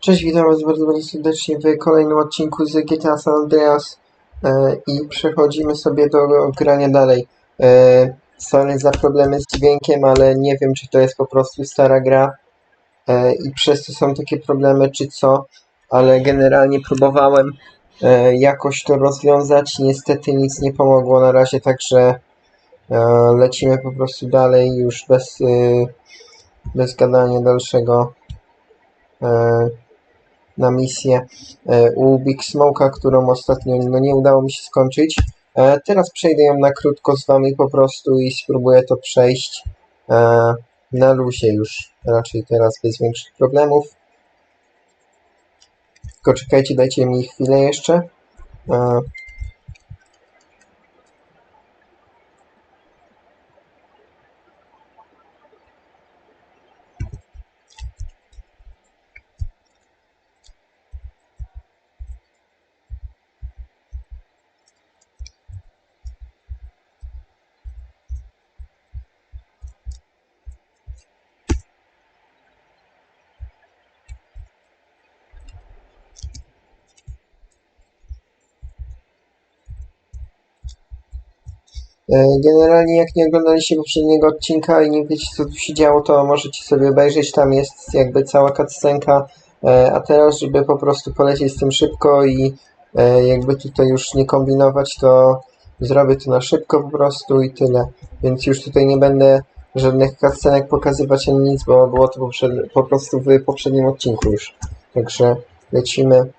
Cześć, witam Was bardzo, bardzo serdecznie w kolejnym odcinku z GTA San Andreas e, i przechodzimy sobie do grania dalej. E, sorry za problemy z dźwiękiem, ale nie wiem, czy to jest po prostu stara gra e, i przez to są takie problemy, czy co, ale generalnie próbowałem e, jakoś to rozwiązać. Niestety nic nie pomogło na razie, także e, lecimy po prostu dalej już bez, e, bez gadania dalszego. E, na misję e, u Big Smoke'a, którą ostatnio no, nie udało mi się skończyć. E, Teraz przejdę ją na krótko z wami po prostu i spróbuję to przejść e, na luzie już. Raczej teraz bez większych problemów. Tylko czekajcie, dajcie mi chwilę jeszcze. Generalnie jak nie oglądaliście poprzedniego odcinka i nie wiecie co tu się działo, to możecie sobie obejrzeć, tam jest jakby cała cutscenka, E, a teraz żeby po prostu polecieć z tym szybko i e, jakby tutaj już nie kombinować, to zrobię to na szybko po prostu i tyle. Więc już tutaj nie będę żadnych cutscenek pokazywać ani nic, bo było to po prostu w poprzednim odcinku już. Także lecimy.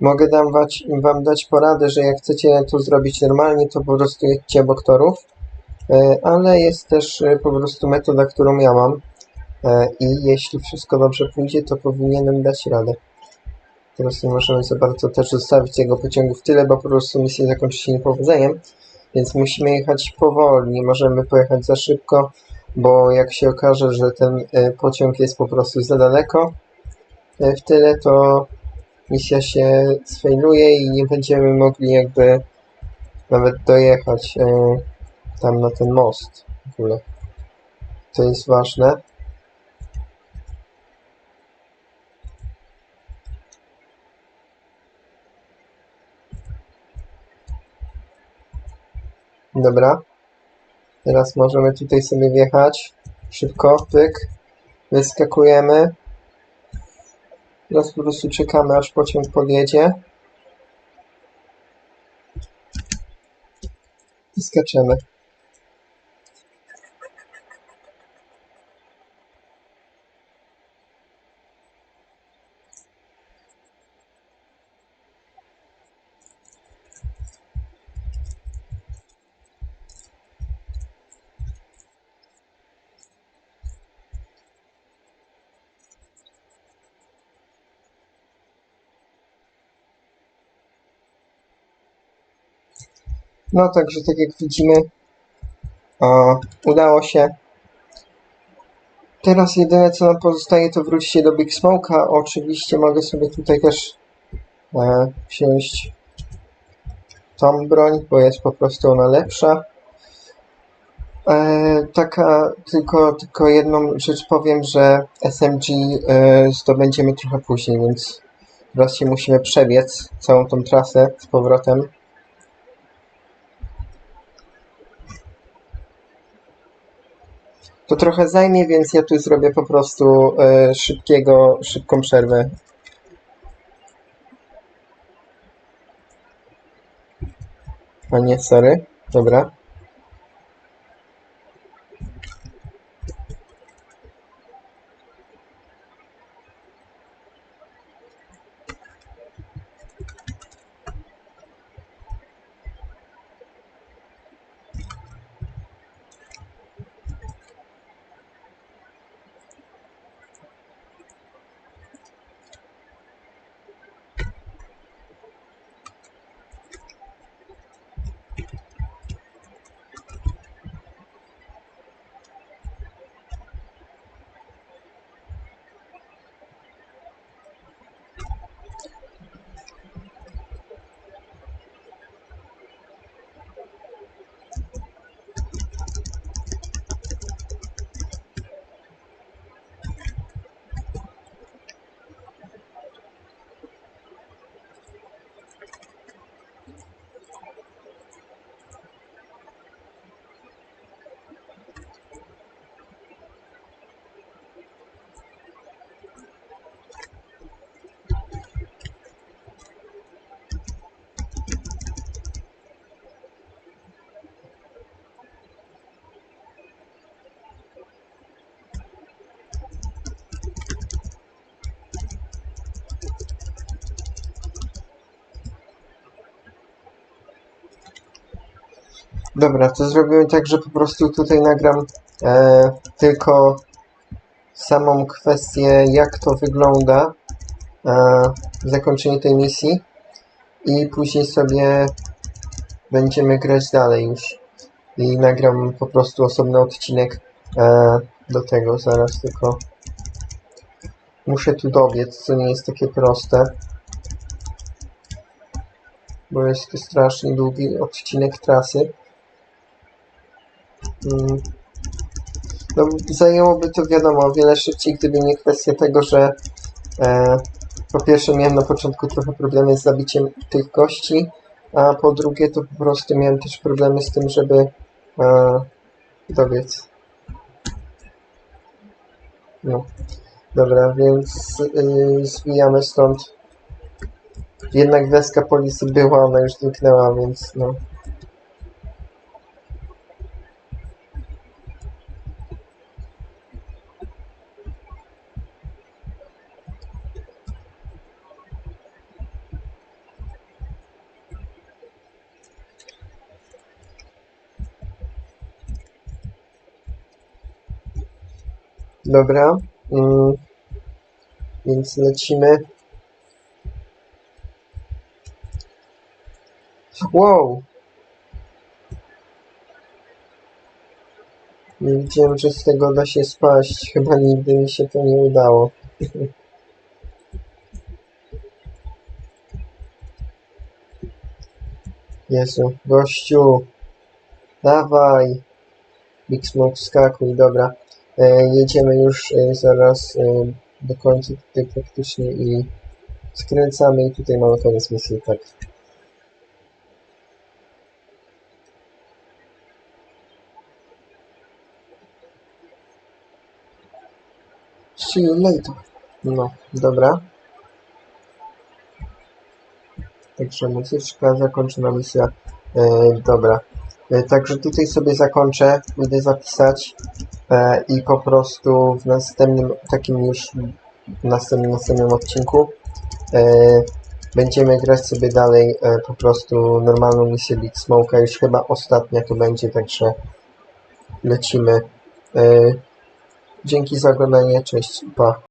Mogę dam wać, wam dać poradę, że jak chcecie to zrobić normalnie, to po prostu jedźcie obok torów, E, ale jest też e, po prostu metoda, którą ja mam. E, i jeśli wszystko dobrze pójdzie, to powinienem dać radę. Teraz nie możemy za bardzo też zostawić tego pociągu w tyle, bo po prostu misja zakończy się niepowodzeniem, więc musimy jechać powoli, nie możemy pojechać za szybko, bo jak się okaże, że ten pociąg jest po prostu za daleko w tyle, to misja się sfejluje i nie będziemy mogli jakby nawet dojechać e, tam na ten most w ogóle. To jest ważne. Dobra. Teraz możemy tutaj sobie wjechać. Szybko, pyk. Wyskakujemy. Teraz po prostu czekamy, aż pociąg podjedzie. I skaczemy. No także tak jak widzimy, udało się. Teraz jedyne co nam pozostaje to wrócić się do Big Smoke'a. Oczywiście mogę sobie tutaj też e, wziąć tą broń, bo jest po prostu ona lepsza. E, taka, tylko, tylko jedną rzecz powiem, że SMG e, zdobędziemy trochę później, więc teraz się musimy przebiec całą tą trasę z powrotem. To trochę zajmie, więc ja tu zrobię po prostu e, szybkiego, szybką przerwę. A nie, sorry. Dobra. Dobra, to zrobimy tak, że po prostu tutaj nagram e, tylko samą kwestię, jak to wygląda, e, zakończenie tej misji i później sobie będziemy grać dalej już. I nagram po prostu osobny odcinek e, do tego zaraz tylko muszę tu dobiec, co nie jest takie proste. Bo jest strasznie długi odcinek trasy Mm. No, zajęłoby to wiadomo o wiele szybciej, gdyby nie kwestia tego, że e, po pierwsze miałem na początku trochę problemy z zabiciem tych gości, a po drugie to po prostu miałem też problemy z tym, żeby e. No, dobra, więc y, zwijamy stąd. Jednak deska policji była, ona już zniknęła, więc no. Dobra. Mm, więc lecimy. Wow! Nie wiedziałem, że z tego da się spaść. Chyba nigdy mi się to nie udało. Jezu, gościu! Dawaj! Big Smoke skakuj, dobra. E, jedziemy już e, zaraz e, do końca tutaj praktycznie i skręcamy i tutaj mamy koniec misji, tak. See you later. No, dobra. Także muzyczka zakończona misja. E, dobra. E, także tutaj sobie zakończę, idę zapisać i po prostu w następnym, takim już następnym, następnym odcinku e, będziemy grać sobie dalej e, po prostu normalną misję Big Smoke'a, już chyba ostatnia to będzie, także lecimy. E, dzięki za oglądanie, cześć, pa.